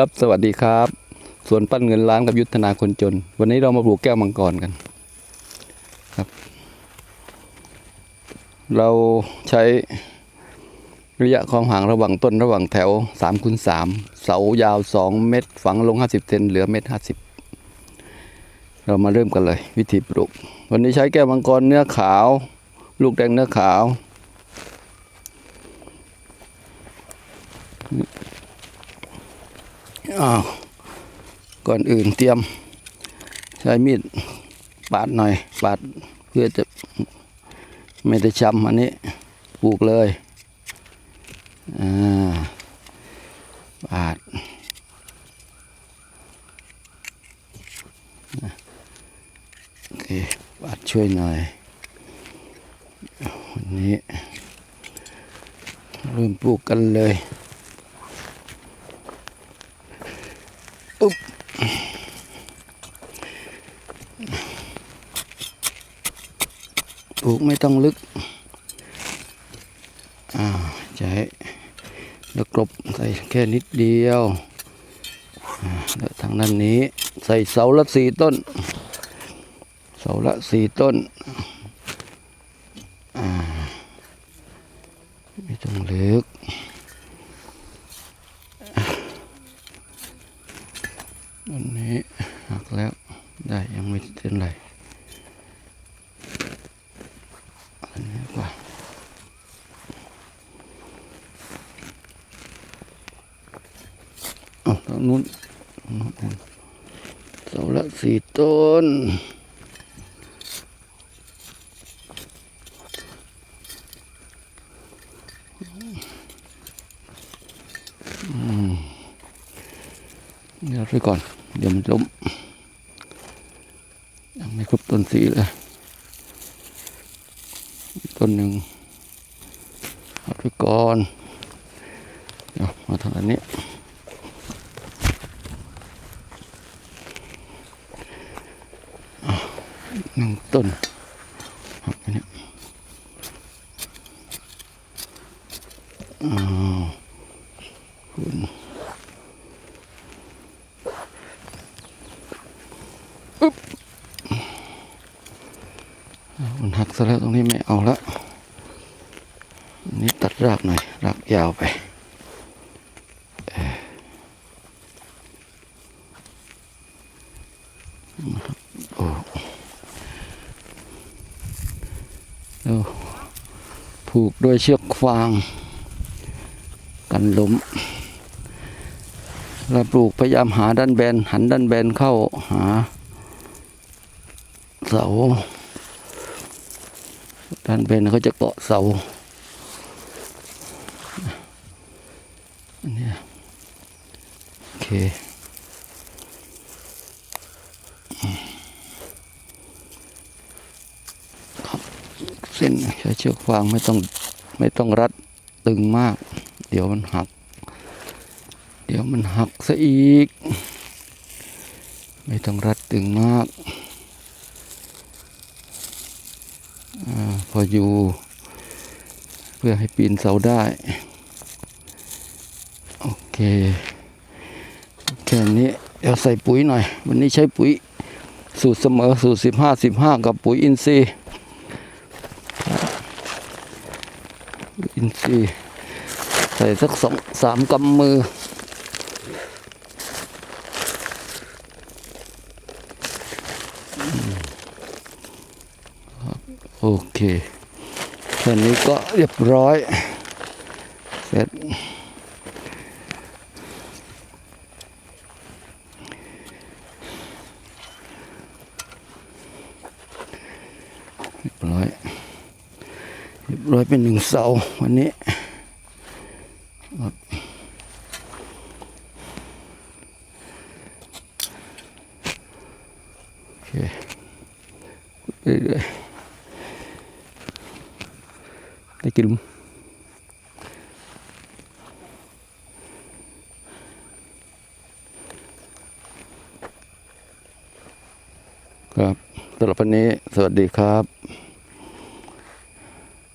ครับสวัสดีครับสวนปั้นเงินล้านกับยุทธนาคนจน วันนี้เรามาปลูกแก้วมังกรกันครับ เราใช้ระยะความห่างระหว่างต้นระหว่างแถว3คูณ3เสายาว 2 เมตร ฝังลง 50เซนเหลือเมตร50 เรามาเริ่มกันเลย วิธีปลูก วันนี้ใช้แก้วมังกรเนื้อขาว ลูกแดงเนื้อขาว อ้าวก่อนอื่นเตรียมใช้มีดปาดหน่อย ปาดเพื่อจะไม่ได้ช้ำอันนี้ปลูกเลยอ่าปาดโอเคปาดช่วยหน่อย วันนี้เริ่มปลูกกันเลย ปลูกไม่ต้องลึก อ่าใช้แล้วกลบใส่แค่นิดเดียวแล้วทางด้านนี้ใส่เสาละสี่ต้น เสาละสี่ต้นอ่าไม่ต้องลึกอันนี้หักแล้ว ได้ยังไม่เส้นไรอันนี้กว่า ครบต้นสีเลยต้นหนึ่งเอาไปก่อนเดี๋ยวมาทางอันนี้หนึ่งต้นเอาไปเนี่ยอ้าวคุณ มันหักซะแล้วตรงนี้ไม่เอาละนนี้ตัดรากหน่อย รากยาวไปโอ้แล้วผูกด้วยเชือกฟาง กันล้มเราปลูกพยายามหาด้านแบน หันด้านแบนเข้าหา เสา ด้านเบนเขาจะเกาะเสาอันนี้โอเคครับเส้นใช้เชือกฟางไม่ต้องไม่ต้องรัดตึงมาก เดี๋ยวมันหัก เดี๋ยวมันหักซะอีก ไม่ต้องรัดตึงมาก อพออยู่ เพื่อให้ปีนเสาได้ โอเค แค่นี้เดี๋ยวใส่ปุ๋ยหน่อย วันนี้ใช้ปุ๋ยสูตรเสมอสูตรสิบห้าสิบห้ากับปุ๋ยอินทรีย์อินทรีย์ใส่สักสองสามกำมือ โอเคแค่นี้ก็เรียบร้อย เสร็จ เรียบร้อย เรียบร้อยเป็นหนึ่งเสาวันนี้โอเคเรื่อยๆ ได้กินครับสำหรับวันนี้สวัสดีครับ